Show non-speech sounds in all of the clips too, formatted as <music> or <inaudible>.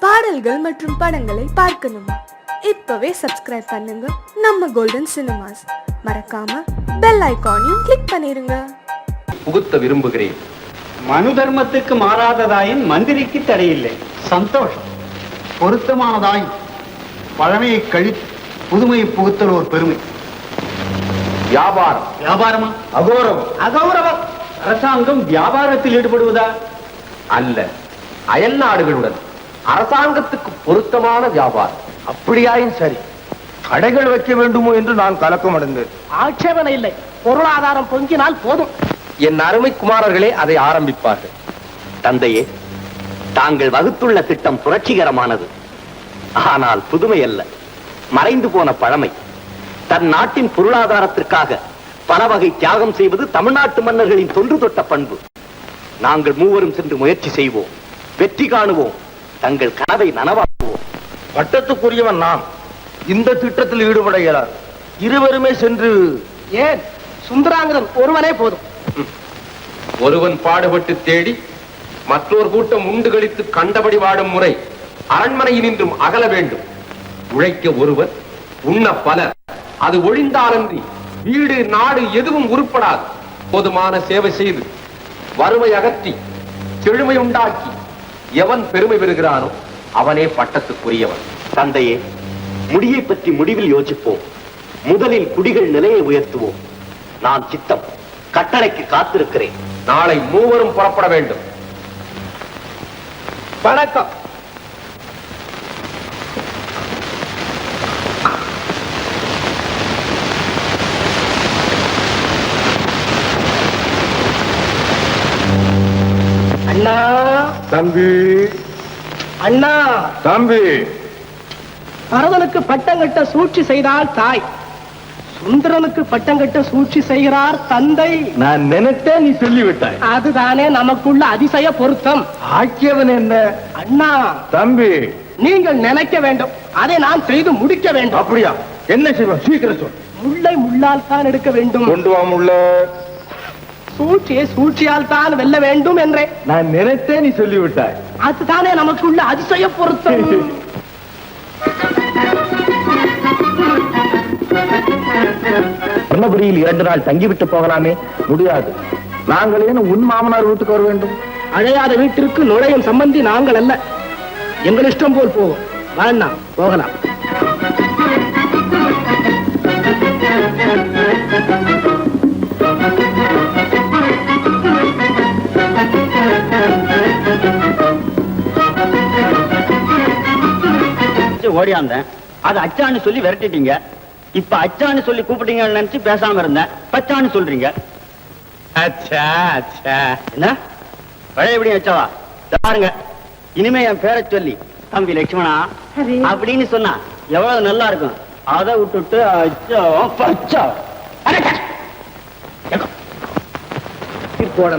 பாடல்கள் மற்றும் படங்களை பார்க்கணுமா. இப்பவே சப்ஸ்கிரைப் பண்ணுங்க. நம்ம கோல்டன் சினிமாஸ் மறக்காம பெல் ஐகானையும் கிளிக் பண்ணிருங்க. புகுத்த விரும்புகிறேன். மனு தர்மத்துக்கு மாறாததாயின் மந்திரிக்கு தடையில்லை. சந்தோஷம். பொருத்தமானதாய் பழமையை கழித்து புதுமையை புகுத்தல் ஒரு பெருமை. வியாபாரம். வியாபாரமா? அகோரம் அகௌரவம். அரசாங்கம் வியாபாரத்தில் ஈடுபடுவதா? அல்ல. அயல் நாடுகளுடன். அரசாங்கத்துக்கு பொருத்தமான வியாபாரம். அப்படியாயும் சரி. கடைகள் வைக்க வேண்டுமோ என்று நான் கலக்கம் அடைந்தேன். ஆட்சேபனை இல்லை. பொருளாதாரம் பொங்கினால் போதும். என் அருமை குமாரர்களே அதை ஆரம்பிப்பார்கள். தந்தையே தாங்கள் வகுத்துள்ள திட்டம் புரட்சிகரமானது. ஆனால் புதுமை அல்ல. மறைந்து போன பழமை. தன் நாட்டின் பொருளாதாரத்திற்காக பல வகை தியாகம் செய்வது தமிழ்நாட்டு மன்னர்களின் தொன்று தொட்ட பண்பு. நாங்கள் மூவரும் சென்று முயற்சி செய்வோம். வெற்றி காணுவோம். தங்கள் கனவை நனவாக்குவோம். பட்டத்துக்குரியவன் நான். இந்த திட்டத்தில் ஈடுபட இயலாது. இருவருமே சென்று ஏன்? சுந்தராங்கதன் ஒருவனே போதும். ஒருவன் பாடுபட்டு தேடி மற்றொரு கூட்டம் உண்டு கழித்து கண்டபடி வாடும் முறை அரண்மனையினின்றும் அகல வேண்டும். உழைக்க ஒருவர் உண்ண பலர். அது ஒழிந்தாலன்றி வீடு நாடு எதுவும் உருப்படாது. போதுமான சேவை செய்து வறுமை அகற்றி செழுமை உண்டாக்கி எவன் பெருமை பெறுகிறானோ அவனே பட்டத்துக்குரியவன். தந்தையே முடியை பற்றி முடிவில் யோசிப்போம். முதலில் குடிகள் நிலையை உயர்த்துவோம். நான் சித்தம் கட்டளைக்கு காத்திருக்கிறேன். நாளை மூவரும் புறப்பட வேண்டும். வணக்கம். அண்ணா. தம்பி. அண்ணா. தம்பி. பரதனுக்கு பட்டம் கட்ட சூழ்ச்சி செய்தால் தாய். சுந்தரனுக்கு பட்டம் கட்ட சூழ்ச்சி செய்கிறார் தந்தை. நான் நினைத்தேன் நீ சொல்லிவிட்டாய். அதுதானே நமக்குள்ள அதிசய பொருத்தம். ஆக்கியவன் என்ன? அண்ணா. தம்பி. நீங்கள் நினைக்க வேண்டும். அதை நான் செய்து முடிக்க வேண்டும். அப்படியா? என்ன செய்வோம் சீக்கிரம் சொல். முள்ளை முள்ளால் தான் எடுக்க வேண்டும். கொண்டு வா உள்ள சூழ்ச்சியை சூழ்ச்சியால் தான் வெல்ல வேண்டும் என்றேன் நான் நினைத்தேன் நீ சொல்லிவிட்டாய். அதுதானே நமக்குள்ள அதிசய பொருத்தம். சொன்னபடியில் இரண்டு நாள் தங்கிவிட்டு போகலாமே. முடியாது. நாங்கள் ஏன் உன் மாமனார் வீட்டுக்கு வர வேண்டும். அழையாத வீட்டிற்கு நுழையும் சம்பந்தி நாங்கள் அல்ல. எங்கள் இஷ்டம் போல் போவோம் வேண்டாம் போகலாம். ஓடியாந்தேன் அது அச்சான்னு சொல்லி விரட்டிட்டீங்க. இப்ப அச்சான்னு சொல்லி கூப்பிட்டீங்கன்னு நினைச்சு பேசாம இருந்தேன். பச்சான்னு சொல்றீங்க. அச்சா அச்சா. என்ன? பழையபடி அச்சாவா? பாருங்க. இனிமே என் பேரை சொல்லி தம்பி லட்சுமணா அப்படின்னு சொன்னா எவ்வளவு நல்லா இருக்கும். அதை விட்டுட்டு அச்சா பச்சா.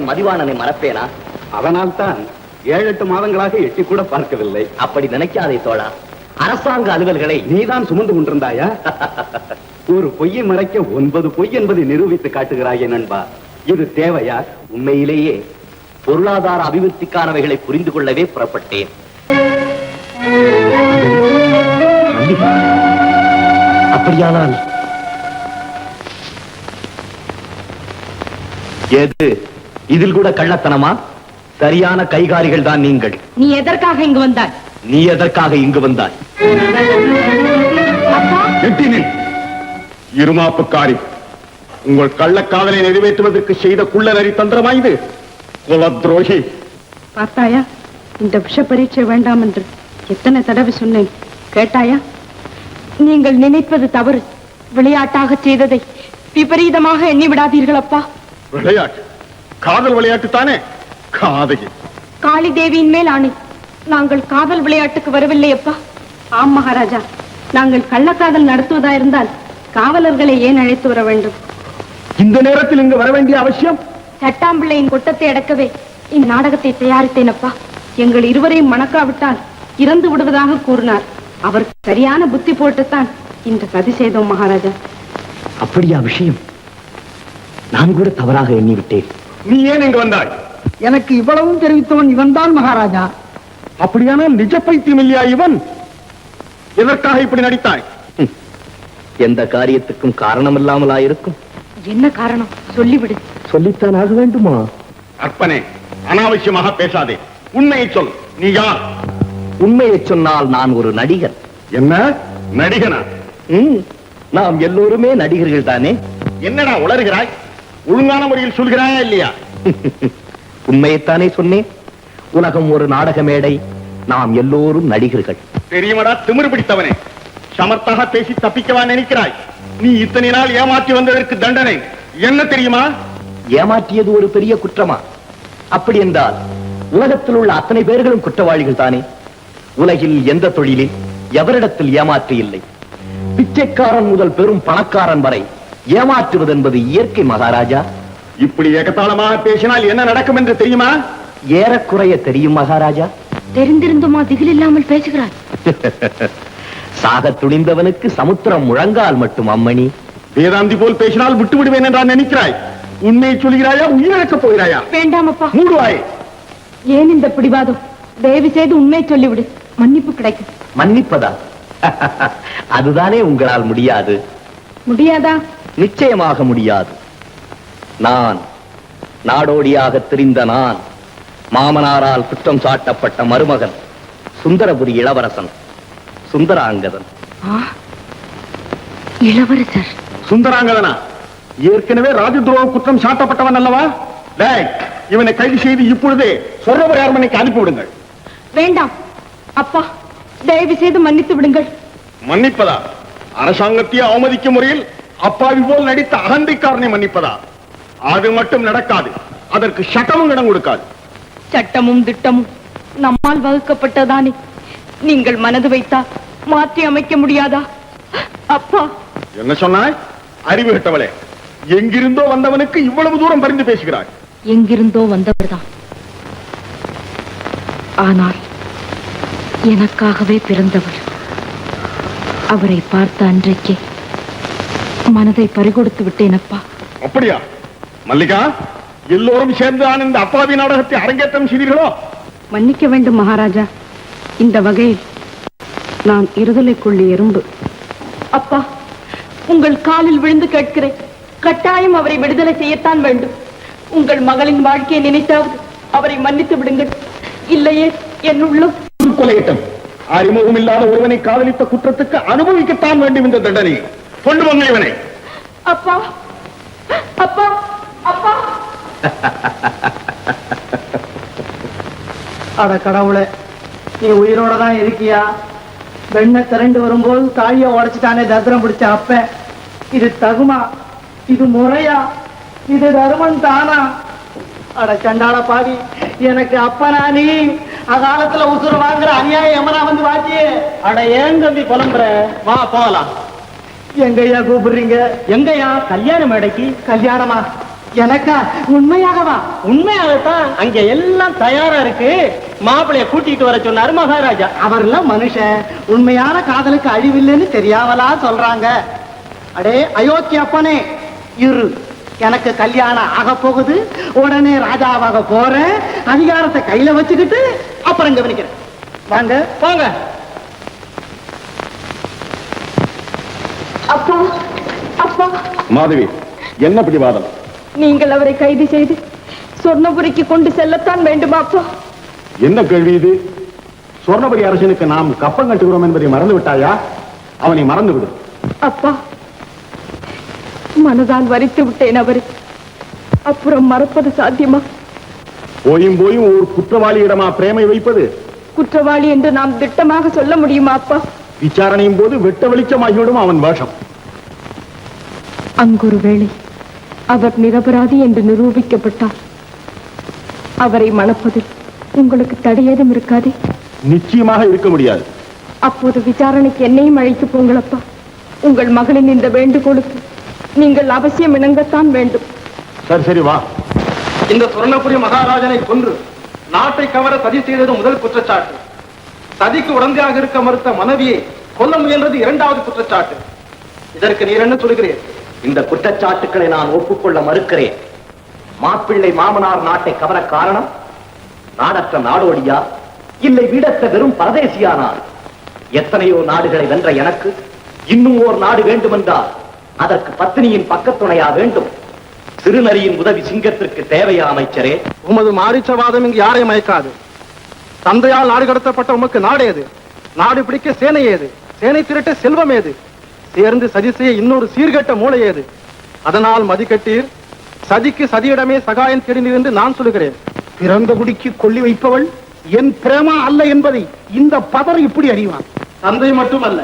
மதிவாணனை மறப்பேனா? அதனால் தான் ஏழு எட்டு மாதங்களாக எட்டி கூட பார்க்கவில்லை. அப்படி நினைக்காதே தோழா. அரசாங்க அலுவல்களை நீதான் சுமந்து கொண்டிருந்தாயா? <laughs> ஒரு பொய்யை மறைக்க ஒன்பது பொய் என்பதை நிரூபித்து காட்டுகிறாயே நண்பா. இது தேவையா? உண்மையிலேயே பொருளாதார அபிவிருத்திக்கானவைகளை புரிந்து கொள்ளவே புறப்பட்டேன். அப்படியானால் எது? இதில் கூட கள்ளத்தனமா? சரியான கைகாரிகள் தான் நீங்கள். நீ எதற்காக இங்கு வந்தாய்? நீ எதற்காக இங்கு வந்தாய்? இருமாப்புக்காரி உங்கள் கள்ளக்காதலை நிறைவேற்றுவதற்கு செய்த குள்ள நரி தந்திரமா இது? குல துரோகி பார்த்தாயா? இந்த விஷ பரீட்சை வேண்டாம் என்று எத்தனை தடவை சொன்னேன். கேட்டாயா? நீங்கள் நினைப்பது தவறு. விளையாட்டாக செய்ததை விபரீதமாக எண்ணி விடாதீர்கள் அப்பா விளையாட்டு. காதல் விளையாட்டு தானே? காதகி காளி தேவியின் மேல் ஆணை. நாங்கள் காதல் விளையாட்டுக்கு வரவில்லை அப்பா ஆம் மகாராஜா. நாங்கள் கள்ளக்காதல் நடத்துவதா இருந்தால் காவலர்களை ஏன் அழைத்து வர வேண்டும்? இந்த நேரத்தில் இங்கு வர வேண்டிய அவசியம்? சட்டாம்பிள்ளையின் கொட்டத்தை அடக்கவே இந்நாடகத்தை தயாரித்தேன் அப்பா எங்கள் இருவரையும் மணக்காவிட்டால் இறந்து விடுவதாக கூறினார். அவர் சரியான புத்தி போட்டுத்தான் இந்த சதி செய்தோம் மகாராஜா. அப்படியா விஷயம்? நான் கூட தவறாக எண்ணிவிட்டேன். நீ ஏன் இங்கு வந்தாய்? எனக்கு இவ்வளவும் தெரிவித்தவன் இவன்தான் மகாராஜா. அப்படியானால் நிஜ பைத்தியம் இல்லையா இவன்? எதற்காக இப்படி நடித்தாய்? எந்த காரியத்துக்கும் காரணமில்லாமலா இருக்கும் என்ன காரணம்? சொல்லிவிடு. சொல்லித்தான் ஆக வேண்டுமா? அற்பனே அனாவசியமாக பேசாதே. உண்மையை சொல். நீ யார்? உண்மையை சொன்னால் நான் ஒரு நடிகர். என்ன? நடிகனா? நாம் எல்லோருமே நடிகர்கள் தானே? என்னடா உளறுகிறாய்? ஒழுங்கான முறையில் சொல்கிறாயா இல்லையா? உண்மையைத்தானே சொன்னேன். உலகம் ஒரு நாடக மேடை நாம் எல்லோரும் நடிகர்கள். தெரியுமடா திமிரு பிடித்தவனே. சமர்த்தாக பேசி தப்பிக்கவா நினைக்கிறாய். நீ இத்தனை நாள் ஏமாற்றி வந்ததற்கு தண்டனை. என்ன தெரியுமா? ஏமாற்றியது ஒரு பெரிய குற்றமா? அப்படி என்றால் உலகத்தில் உள்ள அத்தனை பேர்களும் குற்றவாளிகள் தானே? உலகில் எந்த தொழிலில் எவரிடத்தில் ஏமாற்று இல்லை? பிச்சைக்காரன் முதல் பெரும் பணக்காரன் வரை ஏமாற்றுவது என்பது இயற்கை மகாராஜா. இப்படி ஏகத்தாளமாக பேசினால் என்ன நடக்கும் என்று தெரியுமா? ஏறக்குறைய தெரியும் மகாராஜா. தெரிந்திருந்துமா திகில் இல்லாமல் பேசுகிறாய்? <laughs> சாக துணிந்தவனுக்கு சமுத்திரம் முழங்கால் மட்டும் அம்மணி. வேதாந்தி போல் பேசினால் விட்டு விடுவேன் என்றா நினைக்கிறாய். உண்மையை சொல்கிறாயா உயிரிழக்கப் போகிறாயா? வேண்டாம் அப்பா மூடுவாய். ஏன் இந்த பிடிவாதம்? தயவு செய்து உண்மை சொல்லிவிடு. மன்னிப்பு கிடைக்கும். மன்னிப்பதா? <laughs> அதுதானே உங்களால் முடியாது. முடியாதா? நிச்சயமாக முடியாது. நான் நாடோடியாக திரிந்த நான் மாமனாரால் குற்றம் சாட்டப்பட்ட மருமகன் சுந்தரபுரி இளவரசன் சுந்தராங்கதன். இளவரசர். சுந்தராங்கதனா? ஏற்கனவே ராஜதுரோக குற்றம் சாட்டப்பட்டவன் அல்லவா? இவனை கைது செய்து இப்பொழுதே சொர்ணபுரி அரண்மனைக்கு அனுப்பிவிடுங்கள் வேண்டாம். அப்பா தயவு செய்து மன்னித்து விடுங்கள். மன்னிப்பதா? அரசாங்கத்தையே அவமதிக்கும் முறையில் அப்பாவி போல் நடித்த அகந்தைக்காரனை மன்னிப்பதா? அது மட்டும் நடக்காது. அதற்கு சட்டமும் இடம் கொடுக்காது. சட்டமும் திட்டமும் நம்மால் வகுக்கப்பட்டதானே நீங்கள் மனது வைத்தா மாற்றி அமைக்க முடியாதா? அப்பா. என்ன சொன்னாய்? அறிவு கட்டவளே. எங்கிருந்தோ வந்தவனுக்கு இவ்வளவு தூரம் பரிந்து பேசுகிறாய். எங்கிருந்தோ வந்தவர்தான். ஆனால் எனக்காகவே பிறந்தவர். அவரை பார்த்த அன்றைக்கே மனதை பறிகொடுத்து விட்டேன் அப்பா அப்படியா? மல்லிகா? எல்லோரும் சேர்ந்து தான் இந்த அப்பாவி நாடகத்தை அரங்கேற்றம் செய்தீர்களோ? மன்னிக்க வேண்டும் மகாராஜா. இந்த வகையில் நான் இருதலைக்குள்ளி எறும்பு. அப்பா உங்கள் காலில் விழுந்து கேட்கிறேன். கட்டாயம் அவரை விடுதலை செய்யத்தான் வேண்டும். உங்கள் மகளின் வாழ்க்கையை நினைத்தாவது அவரை மன்னித்து விடுங்கள். இல்லையே என் உள்ளம். கொலையிட்டம். அறிமுகம் இல்லாத ஒருவனை காதலித்த குற்றத்துக்கு அனுபவிக்கத்தான் வேண்டும் இந்த தண்டனை. கொண்டு வந்த இவனை. அப்பா அப்பா. அட கடவுளே நீ உயிரோட தான் இருக்கியா? வெண்ணை திரண்டு வரும்போது தாழிய உடைச்சிட்டானே தத்திரம் பிடிச்ச அப்ப. இது தகுமா? இது முறையா? இது தருமன் தானா? அட சண்டாள பாவி எனக்கு அப்பனா நீ? அகாலத்துல உசுறு வாங்குற அநியாயம் எமனா வந்து வாச்சி அட ஏன் தம்பி புலம்புற? வா போகலாம். எங்கய்யா கூப்பிடுறீங்க? எங்கய்யா? கல்யாண மேடைக்கு. கல்யாணமா? எனக்கா? உண்மையாகவா? உண்மையாகத்தான். அங்க எல்லாம் தயாரா இருக்கு. மாப்பிளைய கூட்டிட்டு வர சொன்னாரு மகாராஜா. அவர்லாம் மனுஷன் உண்மையான காதலுக்கு அழிவில்லைன்னு தெரியாமலா சொல்றாங்க. அடே அயோத்தி அப்பனே இரு. எனக்கு கல்யாணம் ஆக போகுது. உடனே ராஜாவாக போறேன் அதிகாரத்தை கையில வச்சுக்கிட்டு அப்புறம் கவனிக்கிறேன் வாங்க. போங்க. அப்பா அப்பா. மாதவி என்ன பிடிவாதம்? நீங்கள் அவரை கைது செய்து சொர்ணபுரிக்கு கொண்டு செல்லத்தான் வேண்டுமா அப்பா என்ன கேள்வி இது? சொர்ணபுரி அரசனுக்கு நாம் கப்பம் கட்டுகிறோம் என்பதை மறந்து விட்டாயா அவனை மறந்து விடு அப்பா மனதால் வரித்து விட்டேன் அவரை. அப்புறம் மறப்பது சாத்தியமா? போயும் போயும் ஒரு குற்றவாளியிடமா பிரேமை வைப்பது? குற்றவாளி என்று நாம் திட்டமாக சொல்ல முடியுமா அப்பா? விசாரணையும் போது வெட்ட வெளிச்சமாகிவிடும் அவன் வேஷம். அங்கொரு வேளை அவர் நிரபராதி என்று நிரூபிக்கப்பட்டார். அவரை மணப்பதில் உங்களுக்கு தடையேதும் இருக்காதே? நிச்சயமாக இருக்க முடியாது. அப்போது விசாரணைக்கு என்னையும் அழைத்து போங்களப்பா. உங்கள் மகளின் இந்த வேண்டுகோளுக்கு நீங்கள் அவசியம் இணங்கத்தான் வேண்டும். சரி சரி வா. இந்த சுவர்ணபுரி மகாராஜனை கொன்று நாட்டை கவர சதி செய்தது முதல் குற்றச்சாட்டு. சதிக்கு உடந்தையாக இருக்க மறுத்த மனைவியை கொல்ல முயன்றது இரண்டாவது குற்றச்சாட்டு. இதற்கு நீர் என்ன சொல்கிறீர் இந்த குற்றச்சாட்டுக்களை நான் ஒப்புக்கொள்ள மறுக்கிறேன். மாப்பிள்ளை மாமனார் நாட்டை கவர காரணம் நாடற்ற நாடோடியா இல்லை வீடற்ற வெறும் பரதேசியானார் எத்தனையோ நாடுகளை வென்ற எனக்கு இன்னும் ஓர் நாடு வேண்டுமென்றால் அதற்கு பத்தினியின் பக்கத்துணையா வேண்டும். சிறுநரியின் உதவி சிங்கத்திற்கு தேவையா அமைச்சரே? உமது மாரிச்சவாதம் இங்கு யாரையும் மயக்காது? தந்தையால் நாடு கடத்தப்பட்ட உமக்கு நாடு ஏது நாடு பிடிக்க சேனை ஏது? சேனை திரட்ட செல்வம் ஏது? சேர்ந்து சதி செய்ய இன்னொரு சீர்கெட்ட மூளை ஏது? அதனால் மதிக்கட்டீர் சதிக்கு சதியிடமே சகாயம் என்று நான் சொல்லுகிறேன். பிறந்த குடிக்கு கொள்ளி வைப்பவள் என் பிரேமா அல்ல என்பதை இந்த பதர் இப்படி அறிவான். தந்தை மட்டுமல்ல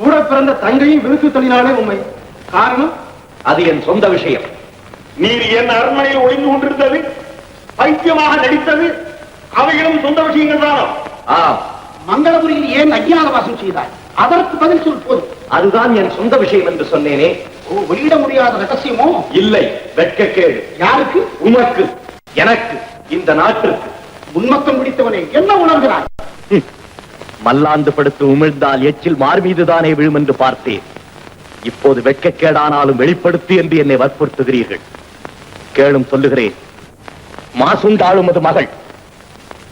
கூட பிறந்த தங்கையும் விழுத்து தள்ளினாலே உண்மை. காரணம் அது என் சொந்த விஷயம். நீர் என் அரண்மனையில் ஒளிந்து கொண்டிருந்தது பைத்தியமாக நடித்தது அவைகளும் சொந்த விஷயங்கள் தானோ? மங்களபுரியில் ஏன் அஜ்ஞாதவாசம் செய்தாய்? அதற்கு பதில் சொல் போதும். அதுதான் என் சொந்த விஷயம் என்று சொன்னேனே. ஓ, வெளியிட முடியாத ரகசியமோ? இல்லை வெட்கக்கேடு யாருக்கு? உமக்கு எனக்கு. இந்த நாட்டிற்கு. உன்மத்தம் பிடித்தவனே என்ன உணர்கிறாய்? மல்லாந்து படுத்து உமிழ்ந்தால் எச்சில் மார் மீதுதானே விழும் என்று பார்த்தேன். இப்போது வெட்கக்கேடானாலும் வெளிப்படுத்து என்று என்னை வற்புறுத்துகிறீர்கள். கேளும் சொல்லுகிறேன். மாசுண்டாளும் அது மகள்.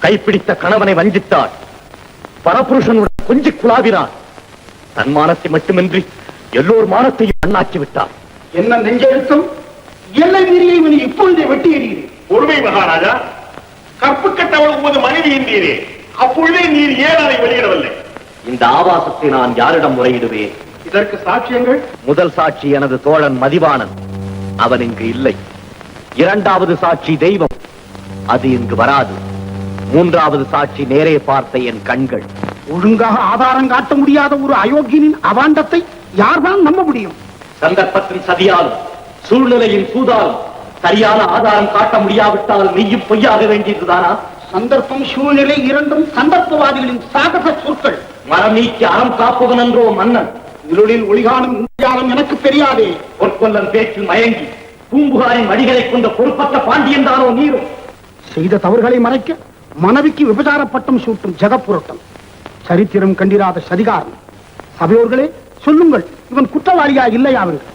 கைப்பிடித்த கணவனை வஞ்சித்தாள். பரபுருஷனுடன் கொஞ்சி குழாவினார் தன் மானத்தை மட்டுமின்றி எல்லோர் மானத்தையும் அண்ணாக்கி விட்டார். என்ன நெஞ்செழுத்தம்? எல்லை மீறியை இவனை இப்பொழுதே வெட்டி எறிகிறேன். பொறுமை மகாராஜா. கற்பு கட்டவள் உமது மனைவி என்றீரே அப்பொழுதே நீர் ஏன் அதை வெளியிடவில்லை. இந்த ஆபாசத்தை நான் யாரிடம் முறையிடுவேன்? இதற்கு சாட்சியங்கள்? முதல் சாட்சி எனது தோழன் மதிவாணன். அவன் இங்கு இல்லை. இரண்டாவது சாட்சி தெய்வம். அது இங்கு வராது. மூன்றாவது சாட்சி நேரே பார்த்த என் கண்கள். ஒழுங்காக ஆதாரம் காட்ட முடியாத ஒரு அயோக்கியனின் அவாண்டத்தை யார்தான் நம்ப முடியும்? சந்தர்ப்பத்தின் சதியாலும் சூழ்நிலையின் சூதாலும் சரியான ஆதாரம் காட்ட முடியாவிட்டால் நீயும் பொய்யாக வேண்டியதுதானா? சந்தர்ப்பம் சூழ்நிலை இரண்டும் சந்தர்ப்பவாதிகளின் சாகச சொற்கள். மரம் நீக்கி அறம் காப்பவன் என்றோ மன்னன். இருளில் ஒளிகாணும் இந்தியாலம் எனக்கு தெரியாதே. பொற்கொல்லன் பேச்சில் மயங்கி பூம்புகாரின் வடிகளை கொண்ட பொறுப்பற்ற பாண்டியன் தானோ நீரும் செய்த தவறுகளை மறைக்க மனைவிக்கு விபச்சார பட்டம் சூட்டும் ஜெகப்புரட்டம் சரித்திரம் கண்டிராத சதிகாரன் சபையோர்களே சொல்லுங்கள். இவன் குற்றவாளியா இல்லையா அவர்கள்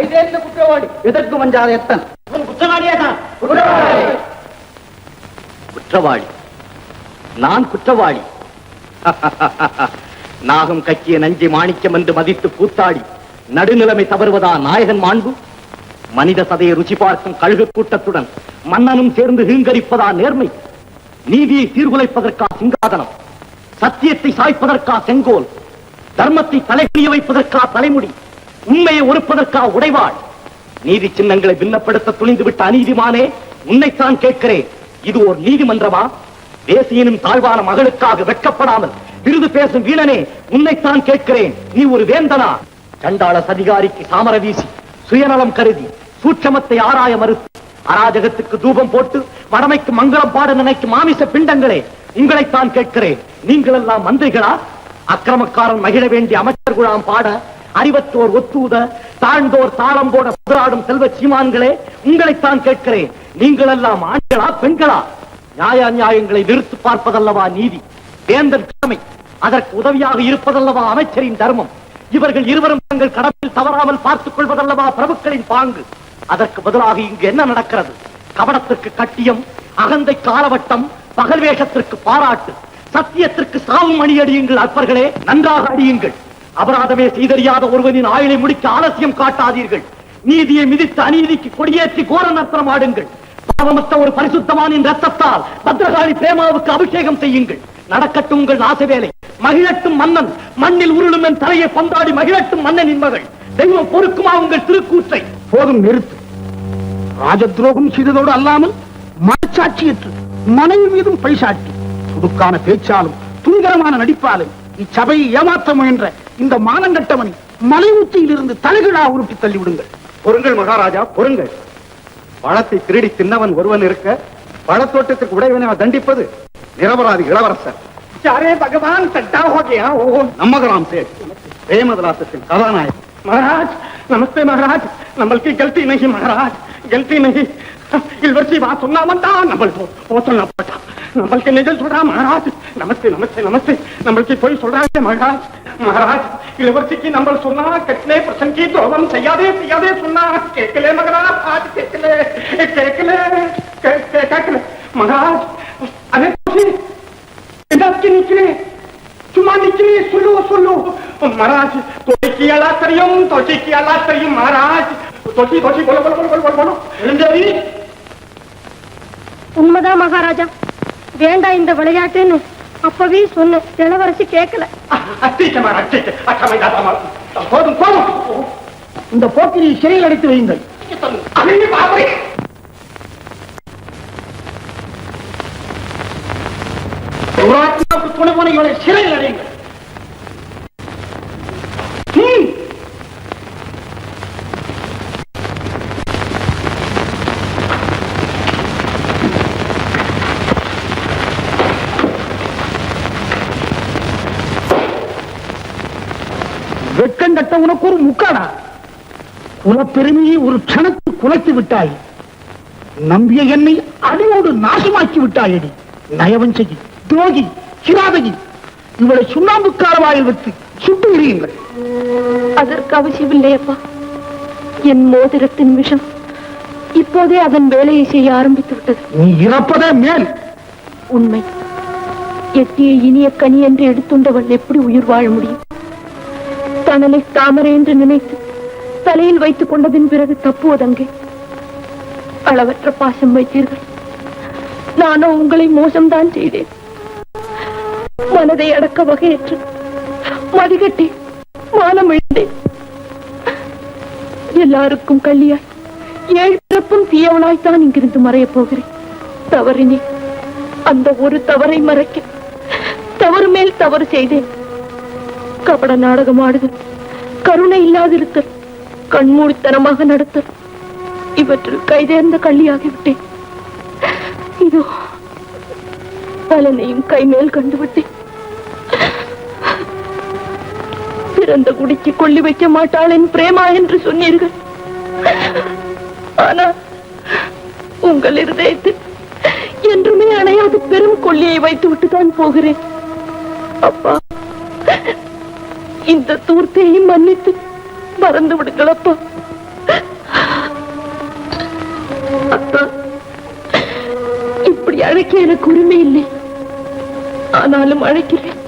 ஐதேந்த குற்றவாளி. எதற்கு வஞ்சாத எத்தன்? இவன் குற்றவாளியா தான். குற்றவாளி. நான் குற்றவாளி. <laughs> நாகம் கக்கிய நஞ்சை மாணிக்கம் என்று மதித்து கூத்தாடி. நடுநிலைமை தவறுவதா நாயகன் மாண்பு? மனித சதையை ருச்சி பார்க்கும் கழுகு கூட்டத்துடன் மன்னனும் சேர்ந்து ஹீங்கரிப்பதா நேர்மை? நீதியை சீர்குலைப்பதற்கா சிங்காதனம்? சத்தியத்தை சாய்ப்பதற்கா செங்கோல்? தர்மத்தை தலைமுடிய வைப்பதற்கா தலைமுடி? உண்மையை ஒருப்பதற்கா உடைவாள்? நீதி சின்னங்களை பின்னப்படுத்த துணிந்துவிட்ட அநீதிமானே உன்னைத்தான் கேட்கிறேன். இது ஒரு நீதிமன்றமா? தேசியனும் தாழ்வான மகளுக்காக வெட்கப்படாமல் விருது பேசும் வீணனே உன்னைத்தான் கேட்கிறேன். நீ ஒரு வேந்தனா? சண்டாள சதிகாரிக்கு சாமர வீசி சுயநலம் கருதி சூட்சமத்தை ஆராய மறுத்து அராஜகத்துக்கு தூபம் போட்டு வடமைக்கு மங்களம் பாட நினைக்கும் மாமிச பிண்டங்களே உங்களைத்தான் கேட்கிறேன். நீங்கள் எல்லாம் மந்திரிகளா? அக்கிரமக்காரன் மகிழ வேண்டிய அமைச்சர் குழாம் பாட அறிவற்றோர் ஒத்தூத தாழ்ந்தோர் தாளம் போட புதராடும் செல்வ சீமான்களே உங்களைத்தான் கேட்கிறேன். நீங்கள் எல்லாம் ஆண்களா பெண்களா? நியாய நியாயங்களை நிறுத்து பார்ப்பதல்லவா நீதி? வேந்தன் கடமை. அதற்கு உதவியாக இருப்பதல்லவா அமைச்சரின் தர்மம்? இவர்கள் இருவரும் தங்கள் கடமையில் தவறாமல் பார்த்துக் கொள்வதல்லவா பிரபுக்களின் பாங்கு? அதற்கு பதிலாக இங்கு என்ன நடக்கிறது? கவனத்திற்கு கட்டியம் அகந்தை காலவட்டம் பகல் வேஷத்திற்கு பாராட்டு சத்தியத்திற்கு சாவும் அணி அடியுங்கள் அற்பர்களே நன்றாக அடியுங்கள். அபராதமே செய்தறியாத ஒருவனின் ஆயுளை முடிக்க ஆலசியம் காட்டாதீர்கள். நீதியை மிதித்து அநீதிக்கு கொடியேற்றி கோர நர்த்தனம் ஆடுங்கள். பாவமற்ற ஒரு பரிசுத்தமானின் ரத்தத்தால் பத்ரகாளி பிரேமாவுக்கு அபிஷேகம் செய்யுங்கள். நடக்கட்டும் உங்கள் ஆசை மகிழட்டும் மன்னன் மண்ணில் உருளும் என் தலையை பந்தாடி மகிழட்டும் மன்னனின் மகள். தெய்வம் பொறுக்குமா உங்கள் திருக்கூற்றை? போதும் நிறுத்து. ராஜ துரோகம் செய்ததோடு அல்லாமல் மனச்சாட்சியற்று. மனைவி மீதும் பைசாட்டி துடுக்கான பேச்சாலும் துங்கரமான நடிப்பாலும் இச்சபையை ஏமாத்த முயன்ற இந்த மானங்கட்டவனை மலை உச்சியில் இருந்து தலைகளா உருட்டி தள்ளிவிடுங்கள். பொருங்கள் மகாராஜா பொருங்கள் பழத்தை திருடி தின்னவன் ஒருவன் இருக்க பழத்தோட்டத்துக்கு உடையவனை தண்டிப்பது நிரபராதி இளவரசர். யாரே பகவான் சட்டா ஹோகே நம்மகராம் சேட் கதாநாயகன். மகாராஜ் நமஸ்தே மகாராஜ். நம்மளுக்கு கல்தி நகி மகாராஜ். கல்தி நகி. नहीं इलवर्सी बात सुनना बनता नंबल को वो सुनना पड़ता नंबल के निजल सुन रहा महाराज नमस्ते नमस्ते नमस्ते नंबल की कोई सुन रहा है महाराज महाराज इलवर्सी की नंबल सुनना कितने प्रसन्न की तो हम सयादे सयादे सुनना केकले मगरा आज केकले केकले के- के- केकले महाराज अरे तुसी இதற்கு நிக்கிறே சும்மா நிக்கிறே சொல்லு சொல்லு மகாராஜ் தொட்டிக்கு எல்லாம் தெரியும் தொட்டிக்கு எல்லாம் உண்மைதான் மகாராஜா. வேண்டாம் இந்த விளையாட்டுன்னு அப்பவே சொன்ன இளவரசி கேட்கல போதும் போதும். இந்த போக்கிரியை சிறையில் அடைத்து வையுங்கள். துணை போன இவளை சிறையில் அடையுங்கள். கட்ட உனக்கு ஒரு முக்காடா? குலப்பெருமையை ஒரு க்ஷணத்தில் குலைத்து விட்டாய். நம்பிய என்னை அடியோடு நாசமாக்கி விட்டாயடி. நயவஞ்சகி துரோகி கிராதகி. இவளை சுண்ணாம்புக்கார வாயில் வைத்து சுட்டு விடுங்கள் அதற்கு அவசியமில்லை அப்பா என் மோதிரத்தின் விஷம் இப்போதே அதன் வேலையை செய்ய ஆரம்பித்து விட்டது. நீ இறப்பதே மேல். உண்மை. எட்டிய இனிய கனி என்று எடுத்துண்டவள் எப்படி உயிர் வாழ முடியும்? தனலை தாமரை என்று நினைத்து தலையில் வைத்துக் கொண்டதின் பிறகு தப்புவதங்கே. அளவற்ற பாசம் வைத்தீர்கள். நானோ உங்களை மோசம்தான் செய்தேன். மனதை அடக்க வகையற்று மதிகட்டி மானம் இழந்தேன். எல்லாருக்கும் கல்லியாய் ஏழப்பும் தீயவனாய்த்தான் இங்கிருந்து மறையப் போகிறேன். தவறினே அந்த ஒரு தவறை மறைக்க தவறு மேல் தவறு செய்தேன். கபட நாடகம் ஆடுதல் கருணை இல்லாதிருத்தல் கண்மூடித்தனமாக நடத்தல். இவற்றில் கைதேர்ந்த கள்ளியாகிவிட்டேன். இதோ பலனையும் கைமேல் கண்டுவிட்டேன். பிறந்த குடிக்கு கொள்ளி வைக்க மாட்டாள் என் பிரேமா என்று சொன்னீர்கள். ஆனால் உங்கள் இருதயத்தில் என்றுமே அணையாது பெரும் கொல்லியை வைத்து விட்டுதான் போகிறேன். அப்பா. இந்த தூர்த்தையும் மன்னித்து மறந்து விடுங்களப்பா அப்பா. இப்படி அழைக்க எனக்கு உரிமை இல்லை. ஆனாலும் அழைக்கிறேன்.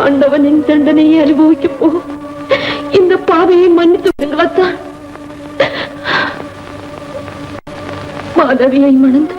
ஆண்டவனின் தண்டனையை அனுபவிக்க போ. இந்த பாவையை மன்னித்து விடுங்களா மாதவியை மணந்து